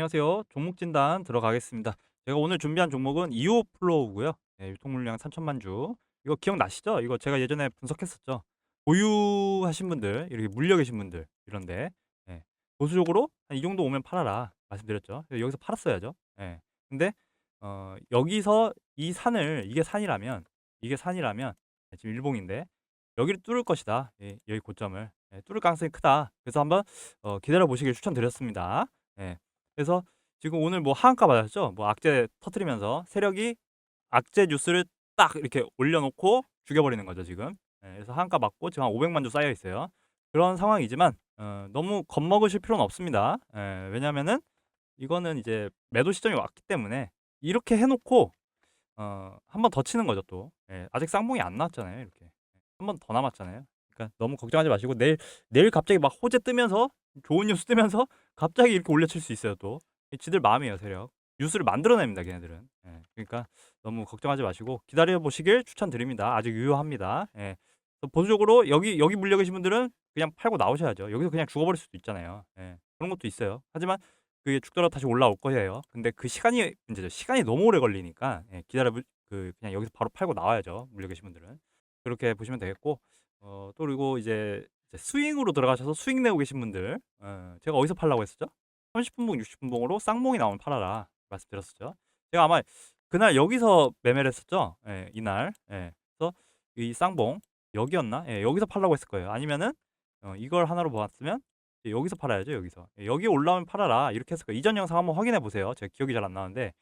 안녕하세요. 종목 진단 들어가겠습니다. 제가 오늘 준비한 종목은 이오 플로우고요. 네, 유통 물량 3천만 주. 이거 기억나시죠? 이거 제가 예전에 분석했었죠. 보유하신 분들, 이렇게 물려 계신 분들 이런데 예, 보수적으로 한 이 정도 오면 팔아라 말씀드렸죠. 여기서 팔았어야죠. 예. 근데 어, 여기서 이 산을 이게 산이라면 이게 산이라면 예, 지금 일봉인데 여기를 뚫을 것이다. 예, 여기 고점을 예, 뚫을 가능성이 크다. 그래서 한번 어, 기다려 보시길 추천드렸습니다. 예. 그래서 지금 오늘 뭐 하한가 맞았죠? 뭐 악재 터트리면서 세력이 악재 뉴스를 딱 이렇게 올려놓고 죽여버리는 거죠 지금. 예, 그래서 하한가 맞고 지금 한 500만 주 쌓여 있어요. 그런 상황이지만 어, 너무 겁먹으실 필요는 없습니다. 예, 왜냐면은 이거는 이제 매도 시점이 왔기 때문에 이렇게 해놓고 어, 한 번 더 치는 거죠 또. 예, 아직 쌍봉이 안 나왔잖아요 이렇게. 한 번 더 남았잖아요. 그러니까 너무 걱정하지 마시고 내일 내일 갑자기 막 호재 뜨면서 좋은 뉴스 뜨면서 갑자기 이렇게 올려칠 수 있어요 또. 이 지들 마음이에요 세력. 뉴스를 만들어냅니다 걔네들은. 예, 그러니까 너무 걱정하지 마시고 기다려 보시길 추천드립니다. 아직 유효합니다. 예. 또 보수적으로 여기 여기 물려 계신 분들은 그냥 팔고 나오셔야죠. 여기서 그냥 죽어버릴 수도 있잖아요. 예. 그런 것도 있어요. 하지만 그게 죽더라도 다시 올라올 거예요. 근데 그 시간이 문제죠. 시간이 너무 오래 걸리니까 예, 기다려 보- 그 그냥 여기서 바로 팔고 나와야죠. 물려 계신 분들은 그렇게 보시면 되겠고 어, 또 그리고 이제, 이제 스윙으로 들어가셔서 수익 내고 계신 분들 어, 제가 어디서 팔라고 했었죠? 30 분봉, 60 분봉으로 쌍봉이 나오면 팔아라 말씀드렸었죠. 제가 아마 그날 여기서 매매를 했었죠. 예, 이날. 예. 그래서 이 쌍봉 여기였나? 예, 여기서 팔라고 했을 거예요. 아니면은 어, 이걸 하나로 이제 여기서 팔아야죠. 여기서 예, 여기 올라오면 팔아라 이렇게 했을 거예요. 이전 영상 한번 확인해 보세요. 제가 기억이 잘 안 나는데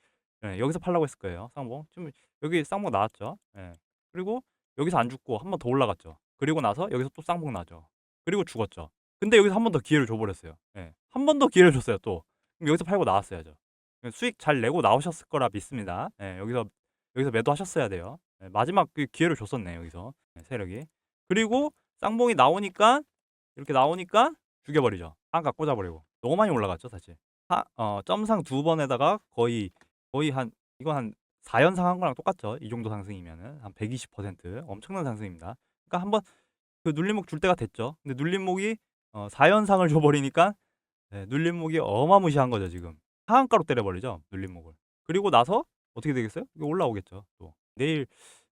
예, 여기서 팔라고 했을 거예요. 쌍봉. 지금 여기 쌍봉 나왔죠. 예. 그리고 여기서 안 죽고 한 번 더 올라갔죠. 그리고 나서 여기서 또 쌍봉 나죠. 그리고 죽었죠. 근데 여기서 한 번 더 기회를 줘버렸어요. 예. 한 번 더 기회를 줬어요 또. 그럼 여기서 팔고 나왔어야죠. 수익 잘 내고 나오셨을 거라 믿습니다. 예, 여기서 여기서 매도하셨어야 돼요. 예, 마지막 그 기회를 줬었네 여기서 예, 세력이. 그리고 쌍봉이 나오니까 이렇게 나오니까 죽여버리죠. 한가 꽂아버리고 너무 많이 올라갔죠 사실. 하, 어, 점상 두 번에다가 거의 거의 한 이건 한 4연상 한 거랑 똑같죠. 이 정도 상승이면은 한 120% 엄청난 상승입니다. 그러니까 한번 그 눌림목 줄 때가 됐죠. 근데 눌림목이 어, 4연상을 줘버리니까 네, 눌림목이 어마무시한 거죠 지금. 하한가로 때려버리죠 눌림목을. 그리고 나서 어떻게 되겠어요? 올라오겠죠. 또 내일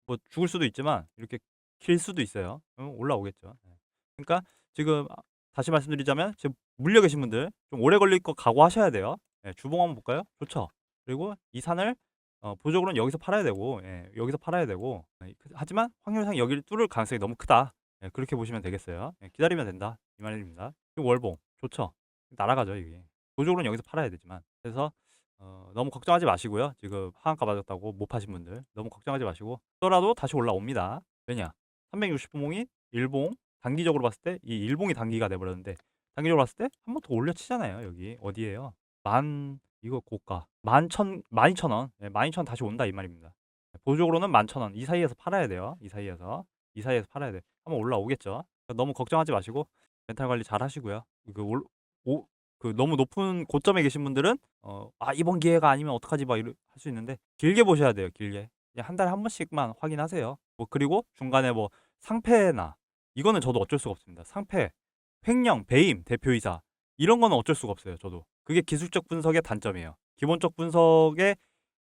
뭐 죽을 수도 있지만 이렇게 킬 수도 있어요. 어, 올라오겠죠. 네. 그러니까 지금 아, 다시 말씀드리자면 지금 물려 계신 분들 좀 오래 걸릴 거 각오하셔야 돼요. 예, 주봉 한번 볼까요? 좋죠. 그리고 이 산을 어, 보조적으로는 여기서 팔아야 되고 예, 여기서 팔아야 되고 예, 그- 하지만 확률상 여기를 뚫을 가능성이 너무 크다. 예, 그렇게 보시면 되겠어요. 예, 기다리면 된다 이 말입니다. 월봉 좋죠. 날아가죠 이게. 보조적으로는 여기서 팔아야 되지만 그래서 어, 너무 걱정하지 마시고요. 지금 하한가 맞았다고 못 파신 분들 너무 걱정하지 마시고 또라도 다시 올라옵니다. 왜냐? 360봉이 일봉 단기적으로 봤을 때 이 일봉이 단기가 돼버렸는데 단기적으로 봤을 때 한 번 더 올려치잖아요. 여기 어디예요? 만 이거 고가 만천 만이천 원, 예, 만이천 원 다시 온다 이 말입니다. 보조적으로는 만천 원 이 사이에서 팔아야 돼요. 이 사이에서 이 사이에서 팔아야 돼. 한번 올라오겠죠. 너무 걱정하지 마시고 멘탈 관리 잘 하시고요. 그 올, 오, 그 너무 높은 고점에 계신 분들은 어, 아 이번 기회가 아니면 어떡하지 막 이럴 수 있는데 길게 보셔야 돼요. 길게 한 달에 한 번씩만 확인하세요. 뭐 그리고 중간에 뭐 상패나 이거는 저도 어쩔 수가 없습니다. 상패, 횡령, 배임, 대표이사 이런 거는 어쩔 수가 없어요. 저도 그게 기술적 분석의 단점이에요. 기본적 분석에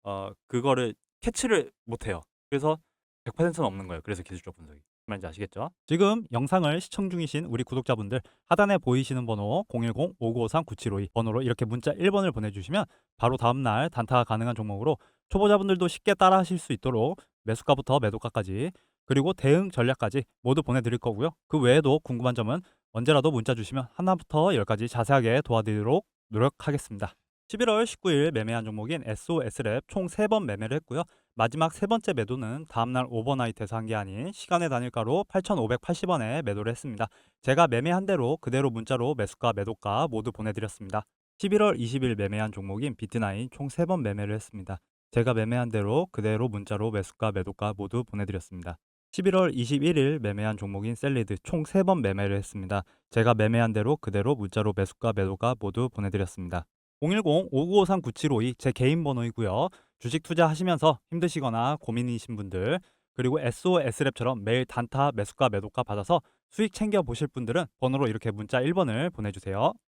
어 그거를 캐치를 못해요. 그래서 100%는 없는 거예요. 그래서 기술적 분석이. 말인지 아시겠죠? 지금 영상을 시청 중이신 우리 구독자분들 하단에 보이시는 번호 010-5953-9752 번호로 이렇게 문자 1번을 보내주시면 바로 다음날 단타가 가능한 종목으로 초보자분들도 쉽게 따라 하실 수 있도록 매수가부터 매도가까지 그리고 대응 전략까지 모두 보내드릴 거고요. 그 외에도 궁금한 점은 언제라도 문자 주시면 하나부터 열까지 자세하게 도와드리도록 노력하겠습니다. 11월 19일 매매한 종목인 SOS랩 총 3번 매매를 했고요. 마지막 세 번째 매도는 다음날 오버나이트에서 한 게 아닌 시간의 단일가로 8,580원에 매도를 했습니다. 제가 매매한 대로 그대로 문자로 매수가 매도가 모두 보내드렸습니다. 11월 20일 매매한 종목인 비트나인 총 3번 매매를 했습니다. 제가 매매한 대로 그대로 문자로 매수가 매도가 모두 보내드렸습니다. 11월 21일 매매한 종목인 셀리드 총 3번 매매를 했습니다. 제가 매매한 대로 그대로 문자로 매수가 매도가 모두 보내드렸습니다. 010-5953-9752 제 개인 번호이고요. 주식 투자하시면서 힘드시거나 고민이신 분들 그리고 SOS랩처럼 매일 단타 매수가 매도가 받아서 수익 챙겨 보실 분들은 번호로 이렇게 문자 1번을 보내주세요.